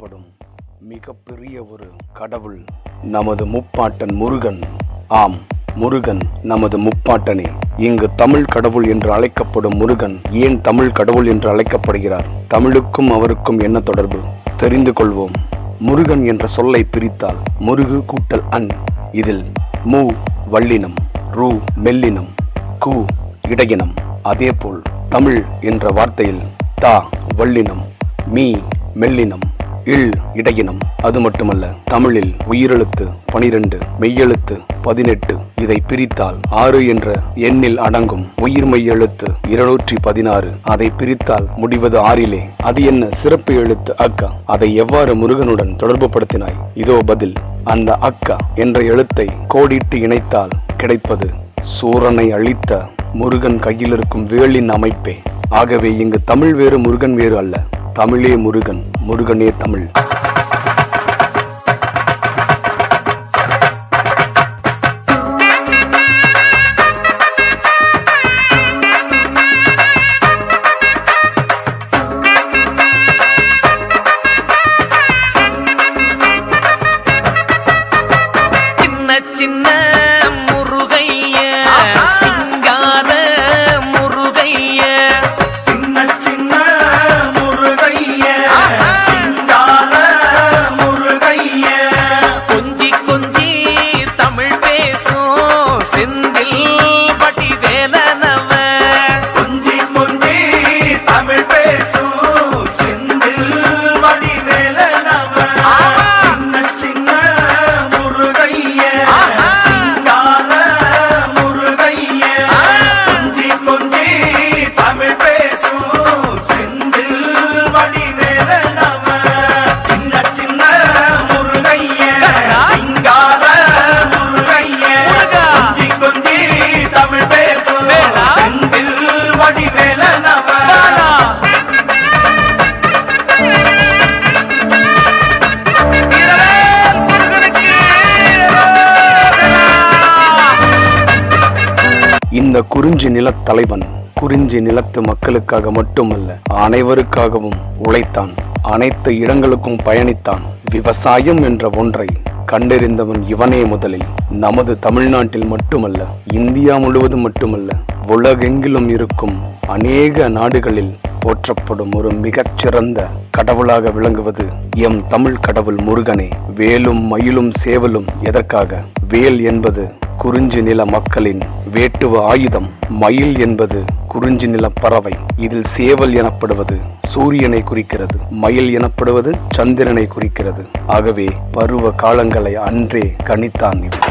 அழைக்கப்படும் மிகப்பெரிய ஒரு கடவுள் நமது முப்பாட்டன் முருகன். ஆம் முருகன் நமது முப்பாட்டனே. இங்கு தமிழ் கடவுள் என்று அழைக்கப்படும் முருகன் ஏன் தமிழ் கடவுள் என்று அழைக்கப்படுகிறார்? தமிழுக்கும் அவருக்கும் என்ன தொடர்பு? தெரிந்து கொள்வோம். முருகன் என்ற சொல்லை பிரித்தால் முருகு கூட்டல் அன். இதில் மு வள்ளினம் ரு மெல்லினம் கு இடையினம். அதேபோல் தமிழ் என்ற வார்த்தையில் தா வள்ளினம் மீ மெல்லினம். இல் இடையினம். அது மட்டுமல்ல தமிழில் உயிரெழுத்து பனிரெண்டு மெய்யெழுத்து பதினெட்டு இதை பிரித்தால் ஆறு என்ற எண்ணில் அடங்கும் உயிர் மெய்யெழுத்து இருநூற்றி பதினாறு. அதை பிரித்தால் முடிவது ஆறிலே. அது என்ன சிறப்பு எழுத்து அக்கா? அதை எவ்வாறு முருகனுடன் தொடர்பு படுத்தினாய் இதோ பதில். அந்த அக்கா என்ற எழுத்தை கோடிட்டு இணைத்தால் கிடைப்பது சூரனை அழித்த முருகன் கையில் இருக்கும் வேலின் அமைப்பே. ஆகவே இங்கு தமிழ் வேறு முருகன் வேறு அல்ல. தமிழே முருகன் முருகனே தமிழ். இந்த குறிஞ்சி நிலத்தலைவன் குறிஞ்சி நிலத்து மக்களுக்காக மட்டுமல்ல அனைவருக்காகவும் உழைத்தான். அனைத்து இடங்களுக்கும் பயணித்தான். விவசாயம் என்ற ஒன்றை கண்டறிந்தவன் இவனே முதலில். நமது தமிழ்நாட்டில் மட்டுமல்ல இந்தியா முழுவதும் மட்டுமல்ல உலகெங்கிலும் இருக்கும் அநேக நாடுகளில் போற்றப்படும் ஒரு மிகச்சிறந்த கடவுளாக விளங்குவது எம் தமிழ் கடவுள் முருகனே. வேலும் மயிலும் சேவலும் எதற்காக? வேல் என்பது குறிஞ்சி நில மக்களின் வேட்டுவ ஆயுதம் மயில் என்பது குறிஞ்சி நில பறவை. இதில் சேவல் எனப்படுவது சூரியனை குறிக்கிறது மயில் எனப்படுவது சந்திரனை குறிக்கிறது. ஆகவே பருவ காலங்களை அன்றே கணித்தான் இவன்.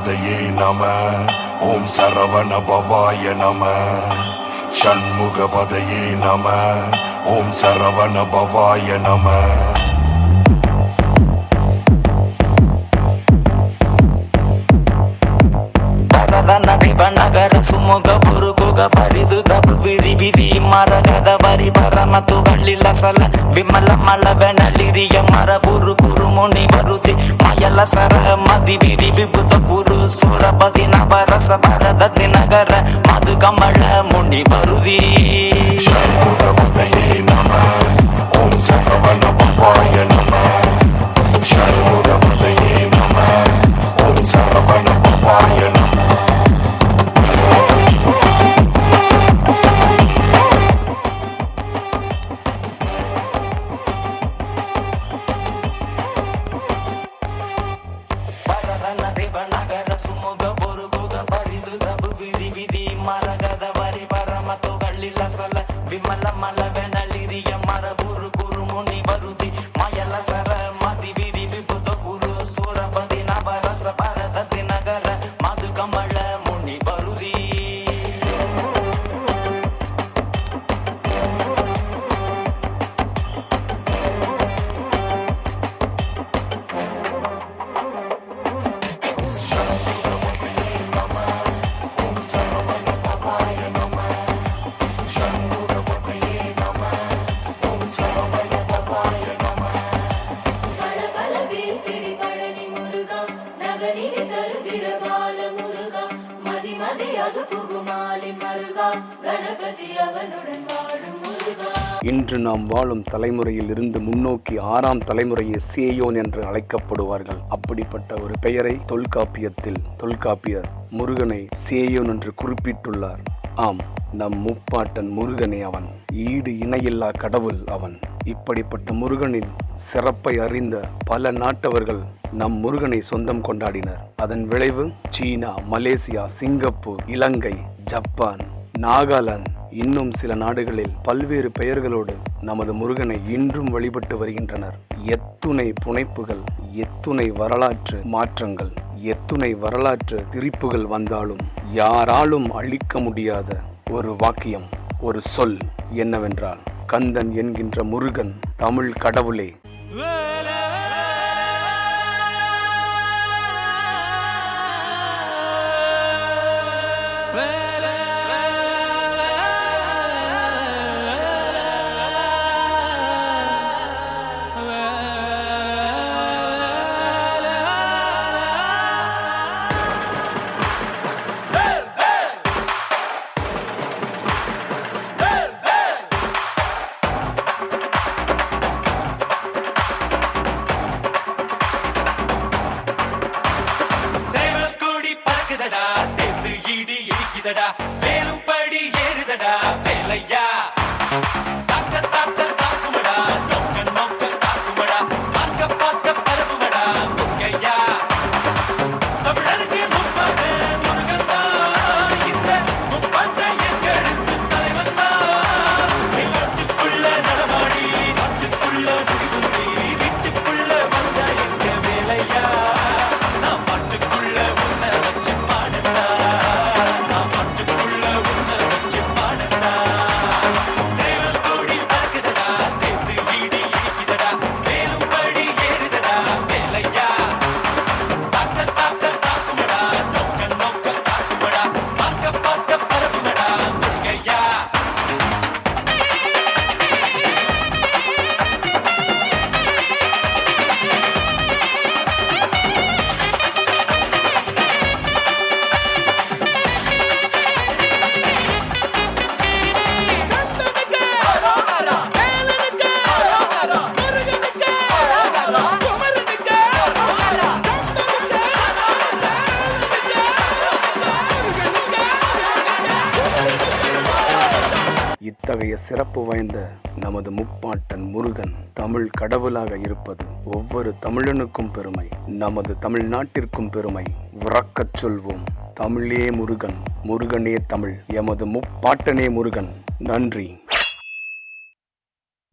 ஷண்முகபதையே நம. ஓம் சரவண பவாய நம. ஷண்முகபதையே நம. ஓம் சரவண பவாய நம. ಮಗರ ಸುಮೊಗ ಬುರುಗುಗ ಬರಿದು ದಬು ಮರ ಗದ ಬರಿ ಬರ ಮತ್ತು ಗಳ್ಳಿಲ್ಲ ಸಲ ವಿಮಲ ಮಲ ಬೆನಲಿರಿಯ ಮರ ಬುರು ಗುರು ಮುನಿ ಬರುತಿ ಮಯಲ ಸರ ಮದಿ ವಿರಿ ವಿಭುತ ಗುರು ಸುರಪದಿ ನವರಸ ಬರದ ದಿನಗರ ಮಧು ಕಮಳ ಮುನಿ ಬರುದಿ ಶಂಭುರ ಬುಧಯೇ ನಮ ಓಂ ಸರ್ವನ my love. அது புகுமாலி மருகா. கணபதி அவனுடன் வாழும் முருகா. இன்று நாம் வாழும் தலைமுறையில் இருந்து முன்னோக்கி ஆறாம் தலைமுறையை சேயோன் என்று அழைக்கப்படுவார்கள். அப்படிப்பட்ட ஒரு பெயரை தொல்காப்பியத்தில் தொல்காப்பியர் முருகனை சேயோன் என்று குறிப்பிட்டுள்ளார். ஆம் நம் முப்பாட்டன் முருகனே அவன். ஈடு இணையில்லா கடவுள் அவன். இப்படிப்பட்ட முருகனின் சிறப்பை அறிந்த பல நாட்டவர்கள் நம் முருகனை சொந்தம் கொண்டாடினர். அதன் விளைவு சீனா மலேசியா சிங்கப்பூர் இலங்கை ஜப்பான் நாகாலாந்து. இன்னும் சில நாடுகளில் பல்வேறு பெயர்களோடு நமது முருகனை இன்றும் வழிபட்டு வருகின்றனர். எத்துணை புனைப்புகள் எத்துணை வரலாற்று மாற்றங்கள் எத்துணை வரலாற்று திரிப்புகள் வந்தாலும் யாராலும் அழிக்க முடியாத ஒரு வாக்கியம் ஒரு சொல் என்னவென்றால் கந்தன் என்கின்ற முருகன் தமிழ் கடவுளே. இத்தகைய சிறப்பு வாய்ந்த நமது முப்பாட்டன் முருகன் தமிழ் கடவுளாக இருப்பது ஒவ்வொரு தமிழனுக்கும் பெருமை நமது தமிழ்நாட்டிற்கும் பெருமை. உறக்கச் சொல்வோம் தமிழே முருகன் முருகனே தமிழ் எமது முப்பாட்டனே முருகன். நன்றி.